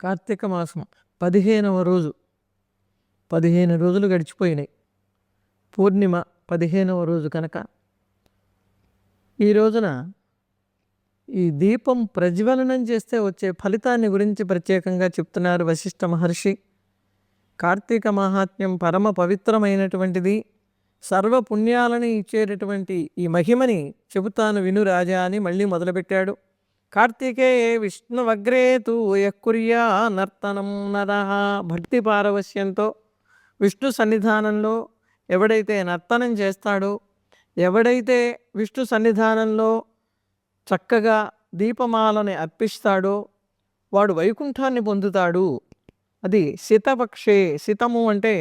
కార్తీక మాసం పదిహేనవ రోజు. పదిహేను రోజులు గడిచిపోయినాయి. పూర్ణిమ పదిహేనవ రోజు కనుక. ఈ రోజున ఈ దీపం ప్రజ్వలనం చేస్తే వచ్చే ఫలితాన్ని గురించి ప్రత్యేకంగా చెప్తున్నారు వశిష్ఠ మహర్షి. కార్తీక మహాత్మ్యం పరమ పవిత్రమైనటువంటిది. సర్వ పుణ్యాలని ఇచ్చేటటువంటి ఈ మహిమని చెబుతాను విను రాజా అని మళ్ళీ మొదలుపెట్టాడు. కార్తికే విష్ణువగ్రే తూ యక్కుర్యా నర్తనం నర భక్తి పారవశ్యంతో విష్ణు సన్నిధానంలో ఎవడైతే నర్తనం చేస్తాడో ఎవడైతే విష్ణు సన్నిధానంలో చక్కగా దీపమాలని అర్పిస్తాడో వాడు వైకుంఠాన్ని పొందుతాడు. అది శితపక్షే శితము అంటే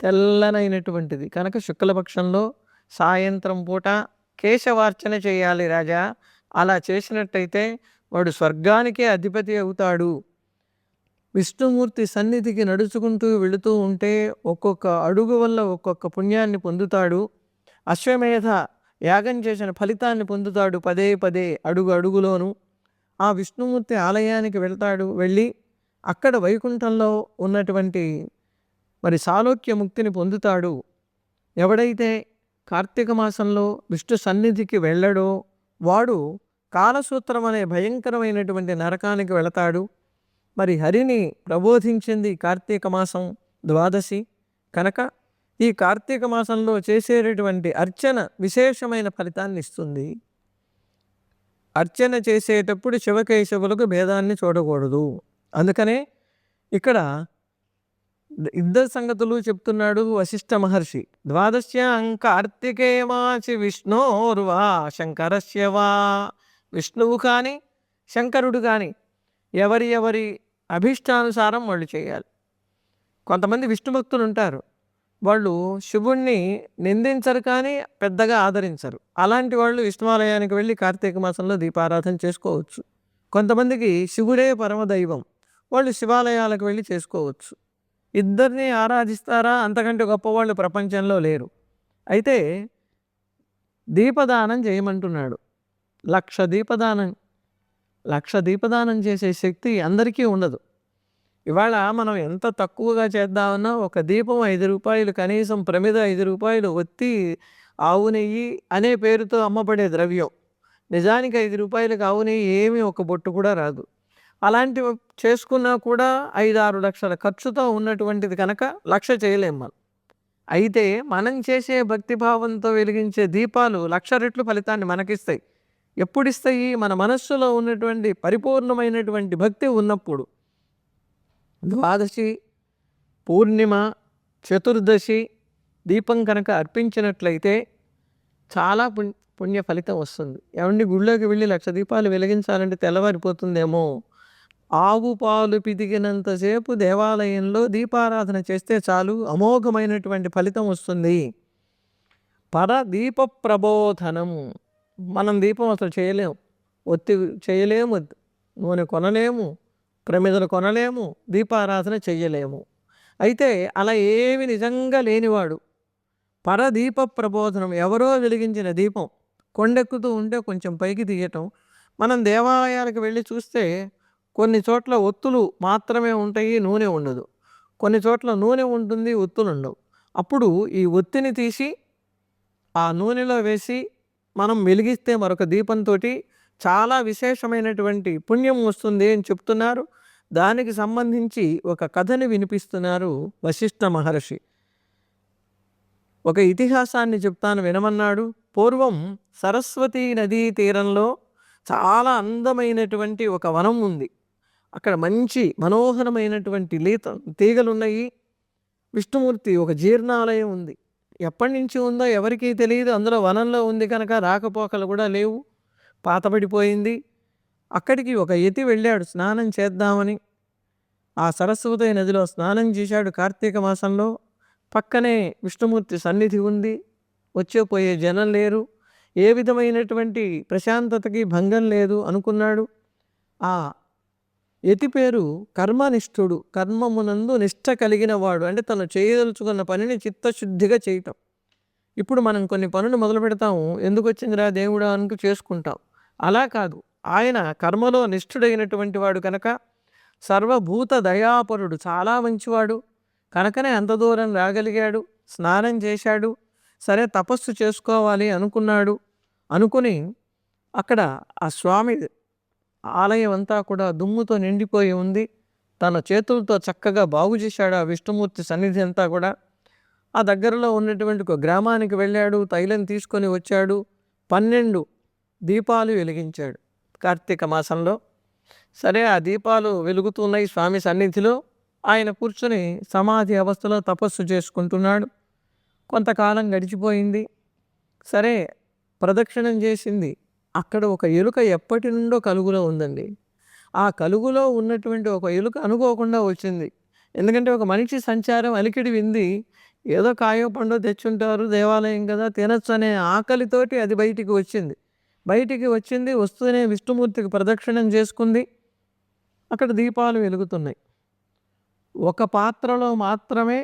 తెల్లనైనటువంటిది. కనుక శుక్లపక్షంలో సాయంత్రం పూట కేశవార్చన చేయాలి రాజా. అలా చేసినట్టయితే వాడు స్వర్గానికే అధిపతి అవుతాడు. విష్ణుమూర్తి సన్నిధికి నడుచుకుంటూ వెళుతూ ఉంటే ఒక్కొక్క అడుగు వల్ల ఒక్కొక్క పుణ్యాన్ని పొందుతాడు. అశ్వమేధ యాగం చేసిన ఫలితాన్ని పొందుతాడు పదే పదే అడుగు అడుగులోను. ఆ విష్ణుమూర్తి ఆలయానికి వెళ్తాడు. వెళ్ళి అక్కడ వైకుంఠంలో ఉన్నటువంటి మరి సాలోక్య ముక్తిని పొందుతాడు. ఎవడైతే కార్తీక మాసంలో విష్ణు సన్నిధికి వెళ్ళడో వాడు కాలసూత్రం అనే భయంకరమైనటువంటి నరకానికి వెళతాడు. మరి హరిని ప్రబోధించింది కార్తీక మాసం ద్వాదశి. కనుక ఈ కార్తీక మాసంలో చేసేటటువంటి అర్చన విశేషమైన ఫలితాన్ని ఇస్తుంది. అర్చన చేసేటప్పుడు శివకేశవులకు భేదాన్ని చూడకూడదు. అందుకనే ఇక్కడ ఇద్దరు సంగతులు చెప్తున్నాడు వశిష్ఠ మహర్షి. ద్వాదశ్యాం కార్తికేమాచి విష్ణోర్వా శంకరస్య వా విష్ణువు కానీ శంకరుడు కానీ ఎవరి ఎవరి అభిష్టానుసారం వాళ్ళు చేయాలి. కొంతమంది విష్ణు భక్తులు ఉంటారు. వాళ్ళు శివుణ్ణి నిందించరు కానీ పెద్దగా ఆదరించరు. అలాంటి వాళ్ళు విష్ణువాలయానికి వెళ్ళి కార్తీక మాసంలో దీపారాధన చేసుకోవచ్చు. కొంతమందికి శివుడే పరమదైవం. వాళ్ళు శివాలయాలకు వెళ్ళి చేసుకోవచ్చు. ఇద్దరిని ఆరాధిస్తారా? అంతకంటే గొప్పవాళ్ళు ప్రపంచంలో లేరు. అయితే దీపదానం చేయమంటున్నాడు. లక్ష దీపదానం లక్ష దీపదానం చేసే శక్తి అందరికీ ఉండదు. ఇవాళ మనం ఎంత తక్కువగా చేద్దామన్నా ఒక దీపం ఐదు రూపాయలు కనీసం ప్రమిద ఐదు రూపాయలు ఒత్తి ఆవు నెయ్యి అనే పేరుతో అమ్మబడే ద్రవ్యం. నిజానికి ఐదు రూపాయలకు ఆవు నెయ్యి ఏమీ ఒక బొట్టు కూడా రాదు. అలాంటివి చేసుకున్నా కూడా ఐదు ఆరు లక్షల ఖర్చుతో ఉన్నటువంటిది కనుక లక్ష చేయలేం మనం. అయితే మనం చేసే భక్తిభావంతో వెలిగించే దీపాలు లక్ష రెట్లు ఫలితాన్ని మనకిస్తాయి. ఎప్పుడు ఇస్తాయి మన మనస్సులో ఉన్నటువంటి పరిపూర్ణమైనటువంటి భక్తి ఉన్నప్పుడు. ద్వాదశి పూర్ణిమ చతుర్దశి దీపం కనుక అర్పించినట్లయితే చాలా పుణ్య పుణ్య ఫలితం వస్తుంది. ఏమండి? గుళ్ళోకి వెళ్ళి లక్ష దీపాలు వెలిగించాలంటే తెల్లవారిపోతుందేమో? ఆవు పాలు పిదిగినంతసేపు దేవాలయంలో దీపారాధన చేస్తే చాలు అమోఘమైనటువంటి ఫలితం వస్తుంది. పర దీప ప్రబోధనం మనం దీపం అసలు చేయలేము ఒత్తి చేయలేము. నూనె కొనలేము. ప్రమిదలు కొనలేము. దీపారాధన చెయ్యలేము. అయితే అలా ఏమి నిజంగా లేనివాడు పరదీప ప్రబోధనం ఎవరో వెలిగించిన దీపం కొండెక్కుతూ ఉంటే కొంచెం పైకి తీయటం. మనం దేవాలయాలకు వెళ్ళి చూస్తే కొన్ని చోట్ల ఒత్తులు మాత్రమే ఉంటాయి నూనె ఉండదు. కొన్ని చోట్ల నూనె ఉంటుంది ఒత్తులు ఉండవు. అప్పుడు ఈ ఒత్తిని తీసి ఆ నూనెలో వేసి మనం వెలిగిస్తే మరొక దీపంతో చాలా విశేషమైనటువంటి పుణ్యం వస్తుంది అని చెప్తున్నారు. దానికి సంబంధించి ఒక కథని వినిపిస్తున్నారు వశిష్ఠ మహర్షి. ఒక ఇతిహాసాన్ని చెప్తాను వినమన్నాడు. పూర్వం సరస్వతీ నదీ తీరంలో చాలా అందమైనటువంటి ఒక వనం ఉంది. అక్కడ మంచి మనోహరమైనటువంటి లేత తీగలున్నాయి. విష్ణుమూర్తి ఒక జీర్ణాలయం ఉంది. ఎప్పటి నుంచి ఉందో ఎవరికీ తెలియదు అందులో వనంలో ఉంది కనుక రాకపోకలు కూడా లేవు. పాతబడిపోయింది అక్కడికి ఒక యతి వెళ్ళాడు స్నానం చేద్దామని. ఆ సరస్వతి నదిలో స్నానం చేశాడు కార్తీక మాసంలో. పక్కనే విష్ణుమూర్తి సన్నిధి ఉంది. వచ్చేపోయే జనం లేరు. ఏ విధమైనటువంటి ప్రశాంతతకి భంగం లేదు అనుకున్నాడు. ఆ యతి పేరు కర్మనిష్ఠుడు. కర్మమునందు నిష్ట కలిగిన వాడు అంటే తను చేయదలుచుకున్న పనిని చిత్తశుద్ధిగా చేయటం. ఇప్పుడు మనం కొన్ని పనులు మొదలు పెడతాము. ఎందుకు వచ్చిందిరా దేవుడా అనుకు చేసుకుంటాం. అలా కాదు. ఆయన కర్మలో నిష్ఠుడైనటువంటి వాడు కనుక సర్వభూత దయాపరుడు. చాలా మంచివాడు. కనుకనే అంత దూరం రాగలిగాడు. స్నానం చేశాడు. సరే తపస్సు చేసుకోవాలి అనుకున్నాడు. అనుకుని అక్కడ ఆ స్వామి ఆలయం అంతా కూడా దుమ్ముతో నిండిపోయి ఉంది. తన చేతులతో చక్కగా బాగు చేశాడు ఆ విష్ణుమూర్తి సన్నిధి అంతా కూడా. ఆ దగ్గరలో ఉన్నటువంటి ఒక గ్రామానికి వెళ్ళాడు తైలం తీసుకొని వచ్చాడు. పన్నెండు దీపాలు వెలిగించాడు కార్తీక మాసంలో. సరే ఆ దీపాలు వెలుగుతున్నాయి స్వామి సన్నిధిలో. ఆయన కూర్చొని సమాధి అవస్థలో తపస్సు చేసుకుంటున్నాడు. కొంతకాలం గడిచిపోయింది. సరే ప్రదక్షిణం చేసింది. అక్కడ ఒక ఎలుక ఎప్పటి నుండో కలుగులో ఉందండి. ఆ కలుగులో ఉన్నటువంటి ఒక ఎలుక అనుకోకుండా వచ్చింది. ఎందుకంటే ఒక మనిషి సంచారం అలికిడి వింది ఏదో కాయో పండో తెచ్చుంటారు దేవాలయం కదా తినచ్చు అనే ఆకలితోటి అది బయటికి వచ్చింది. బయటికి వచ్చింది వస్తూనే విష్ణుమూర్తికి ప్రదక్షిణం చేసుకుంది. అక్కడ దీపాలు వెలుగుతున్నాయి. ఒక పాత్రలో మాత్రమే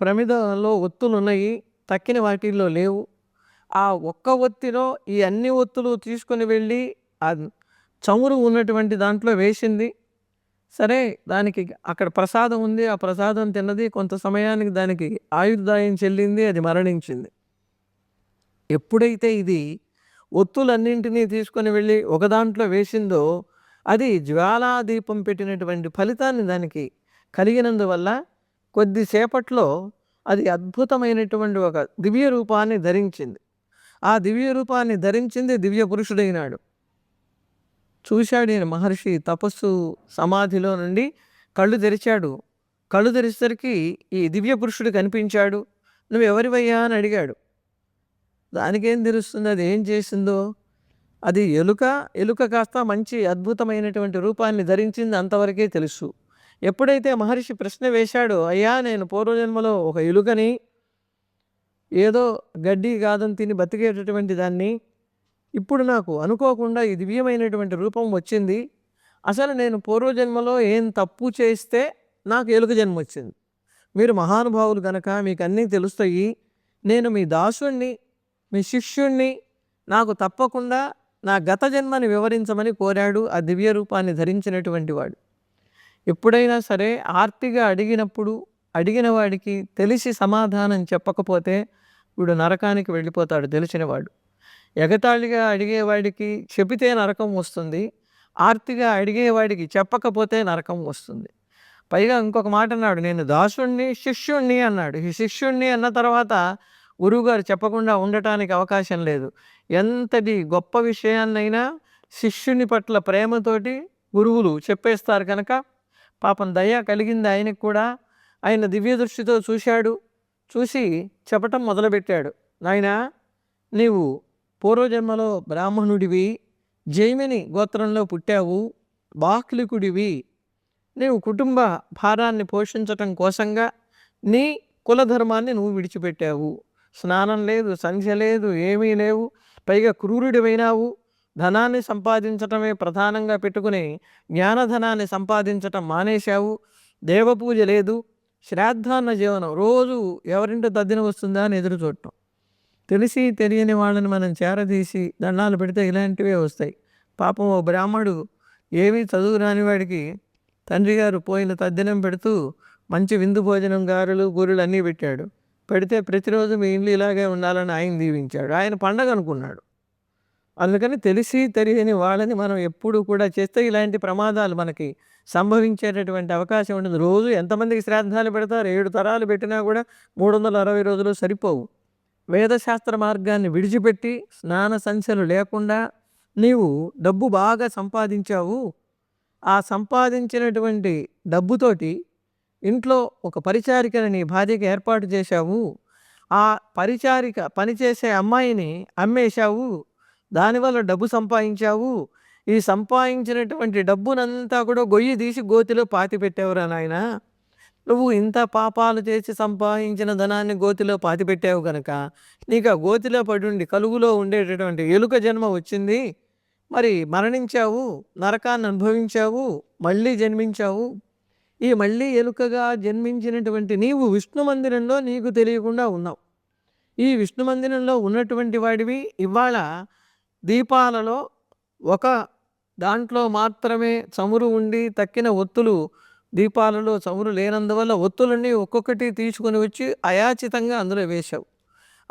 ప్రమిదలో ఒత్తులు ఉన్నాయి తక్కిన వాటిల్లో లేవు. ఆ ఒక్క ఒత్తిలో ఈ అన్ని ఒత్తులు తీసుకొని వెళ్ళి ఆ చమురు ఉన్నటువంటి దాంట్లో వేసింది. సరే దానికి అక్కడ ప్రసాదం ఉంది. ఆ ప్రసాదం తిన్నది కొంత సమయానికి దానికి ఆయుర్దాయం చెల్లింది అది మరణించింది. ఎప్పుడైతే ఇది ఒత్తులన్నింటినీ తీసుకొని వెళ్ళి ఒక దాంట్లో వేసిందో అది జ్వాలాదీపం పెట్టినటువంటి ఫలితాన్ని దానికి కలిగినందువల్ల కొద్దిసేపట్లో అది అద్భుతమైనటువంటి ఒక దివ్య రూపాన్ని ధరించింది. ఆ దివ్య రూపాన్ని ధరించింది దివ్య పురుషుడైనాడు. చూశాడు ఈయన మహర్షి తపస్సు సమాధిలో నుండి కళ్ళు తెరిచాడు. కళ్ళు తెరిచేసరికి ఈ దివ్య పురుషుడు కనిపించాడు. నువ్వు ఎవరివయ్యా అని అడిగాడు. దానికేం తెలుస్తుంది? అది ఏం చేసిందో? అది ఎలుక ఎలుక కాస్త మంచి అద్భుతమైనటువంటి రూపాన్ని ధరించింది అంతవరకే తెలుసు. ఎప్పుడైతే మహర్షి ప్రశ్న వేశాడో అయ్యా నేను పూర్వజన్మలో ఒక ఎలుకని ఏదో గడ్డి గాదం తిని బతికేటటువంటి దాన్ని ఇప్పుడు నాకు అనుకోకుండా ఈ దివ్యమైనటువంటి రూపం వచ్చింది. అసలు నేను పూర్వజన్మలో ఏం తప్పు చేస్తే నాకు ఎలుక జన్మ వచ్చింది. మీరు మహానుభావులు కనుక మీకు అన్నీ తెలుస్తాయి. నేను మీ దాసుణ్ణి మీ శిష్యుణ్ణి నాకు తప్పకుండా నా గత జన్మని వివరించమని కోరాడు ఆ దివ్య రూపాన్ని ధరించినటువంటి వాడు. ఎప్పుడైనా సరే ఆర్తిగా అడిగినప్పుడు అడిగిన వాడికి తెలిసి సమాధానం చెప్పకపోతే వీడు నరకానికి వెళ్ళిపోతాడు తెలిసినవాడు. ఎగతాళిగా అడిగేవాడికి చెబితే నరకం వస్తుంది ఆర్తిగా అడిగేవాడికి చెప్పకపోతే నరకం వస్తుంది. పైగా ఇంకొక మాట అన్నాడు నేను దాసుణ్ణి శిష్యుణ్ణి అన్నాడు. ఈ శిష్యుణ్ణి అన్న తర్వాత గురువుగారు చెప్పకుండా ఉండటానికి అవకాశం లేదు. ఎంతటి గొప్ప విషయాన్నైనా శిష్యుని పట్ల ప్రేమతోటి గురువులు చెప్పేస్తారు కనుక పాపం దయ కలిగింది ఆయనకు కూడా. ఆయన దివ్య దృష్టితో చూశాడు. చూసి చెప్పటం మొదలుపెట్టాడు. నాయనా నీవు పూర్వజన్మలో బ్రాహ్మణుడివి జైమిని గోత్రంలో పుట్టావు బాహ్లికుడివి. నీవు కుటుంబ భారాన్ని పోషించటం కోసంగా నీ కులధర్మాన్ని నువ్వు విడిచిపెట్టావు. స్నానం లేదు సంధ్య లేదు ఏమీ లేవు పైగా క్రూరుడివైనావు. ధనాన్ని సంపాదించటమే ప్రధానంగా పెట్టుకుని జ్ఞానధనాన్ని సంపాదించటం మానేశావు. దేవపూజ లేదు శ్రాద్ధాన్న జీవనం. రోజు ఎవరింటి తద్దిన వస్తుందా అని ఎదురు చూడటం. తెలిసి తెలియని వాళ్ళని మనం చేరదీసి దండాలు పెడితే ఇలాంటివే వస్తాయి. పాపం ఓ బ్రాహ్మడు ఏమీ చదువు రాని వాడికి తండ్రి గారు పోయిన తద్దినం పెడుతూ మంచి విందు భోజనం గారెలు గూరెలు అన్నీ పెట్టాడు. పెడితే ప్రతిరోజు మీ ఇల్లు ఇలాగే ఉండాలని ఆయన దీవించాడు. ఆయన పండగ అనుకున్నాడు. అందుకని తెలిసి తెలియని వాళ్ళని మనం ఎప్పుడు కూడా చేస్తే ఇలాంటి ప్రమాదాలు మనకి సంభవించేటటువంటి అవకాశం ఉండదు రోజు ఎంతమందికి శ్రాద్ధాలు పెడతారు? ఏడు తరాలు పెట్టినా కూడా మూడు వందల అరవై రోజులు సరిపోవు. వేదశాస్త్ర మార్గాన్ని విడిచిపెట్టి స్నాన సంచలు లేకుండా నీవు డబ్బు బాగా సంపాదించావు. ఆ సంపాదించినటువంటి డబ్బుతోటి ఇంట్లో ఒక పరిచారికని నీ భార్యకి ఏర్పాటు చేశావు. ఆ పరిచారిక పనిచేసే అమ్మాయిని అమ్మేశావు. దానివల్ల డబ్బు సంపాదించావు. ఈ సంపాదించినటువంటి డబ్బునంతా కూడా గొయ్యి తీసి గోతిలో పాతి పెట్టావురా నాయన? నువ్వు ఇంత పాపాలు చేసి సంపాదించిన ధనాన్ని గోతిలో పాతి పెట్టావు కనుక నీకు ఆ గోతిలో పడుండి కలుగులో ఉండేటటువంటి ఎలుక జన్మ వచ్చింది. మరి మరణించావు నరకాన్ని అనుభవించావు మళ్ళీ జన్మించావు. ఈ మళ్ళీ ఎలుకగా జన్మించినటువంటి నీవు విష్ణు మందిరంలో నీకు తెలియకుండా ఉన్నావు. ఈ విష్ణు మందిరంలో ఉన్నటువంటి వాడివి ఇవాళ దీపాలలో ఒక దాంట్లో మాత్రమే చమురు ఉండి తక్కిన ఒత్తులు దీపాలలో చమురు లేనందువల్ల ఒత్తులన్నీ ఒక్కొక్కటి తీసుకొని వచ్చి అయాచితంగా అందులో వేశావు.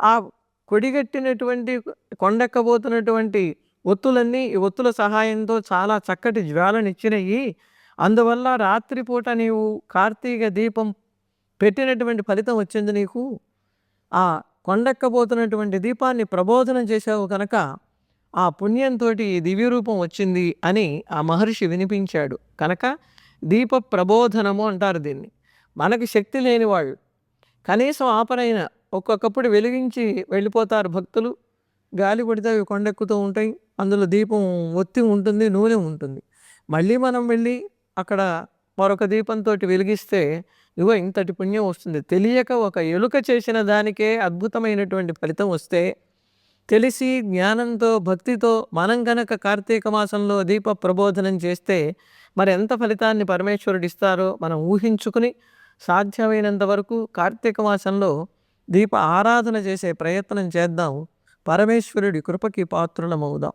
ఆ కొడిగట్టినటువంటి కొండెక్కబోతున్నటువంటి ఒత్తులన్నీ ఈ ఒత్తుల సహాయంతో చాలా చక్కటి జ్వాలనిచ్చినయి అందువల్ల రాత్రిపూట నీవు కార్తీక దీపం పెట్టినటువంటి ఫలితం వచ్చింది నీకు. ఆ కొండెక్కబోతున్నటువంటి దీపాన్ని ప్రబోధనం చేసావు కనుక ఆ పుణ్యంతో దివ్యరూపం వచ్చింది అని ఆ మహర్షి వినిపించాడు. కనుక దీప ప్రబోధనము అంటారు దీన్ని. మనకు శక్తి లేని వాళ్ళు కనీసం ఆపరైన ఒక్కొక్కప్పుడు వెలిగించి వెళ్ళిపోతారు భక్తులు. గాలి పడితే అవి కొండెక్కుతూ ఉంటాయి. అందులో దీపం ఒత్తి ఉంటుంది నూనె ఉంటుంది. మళ్ళీ మనం వెళ్ళి అక్కడ మరొక దీపంతో వెలిగిస్తే ఇగో ఇంతటి పుణ్యం వస్తుంది. తెలియక ఒక ఎలుక చేసిన దానికే అద్భుతమైనటువంటి ఫలితం వస్తే తెలిసి జ్ఞానంతో భక్తితో మనం కనుక కార్తీక మాసంలో దీప ప్రబోధనం చేస్తే మరి ఎంత ఫలితాన్ని పరమేశ్వరుడు ఇస్తారో మనం ఊహించుకుని సాధ్యమైనంత వరకు కార్తీక మాసంలో దీప ఆరాధన చేసే ప్రయత్నం చేద్దాం. పరమేశ్వరుడి కృపకి పాత్రులమవుదాం.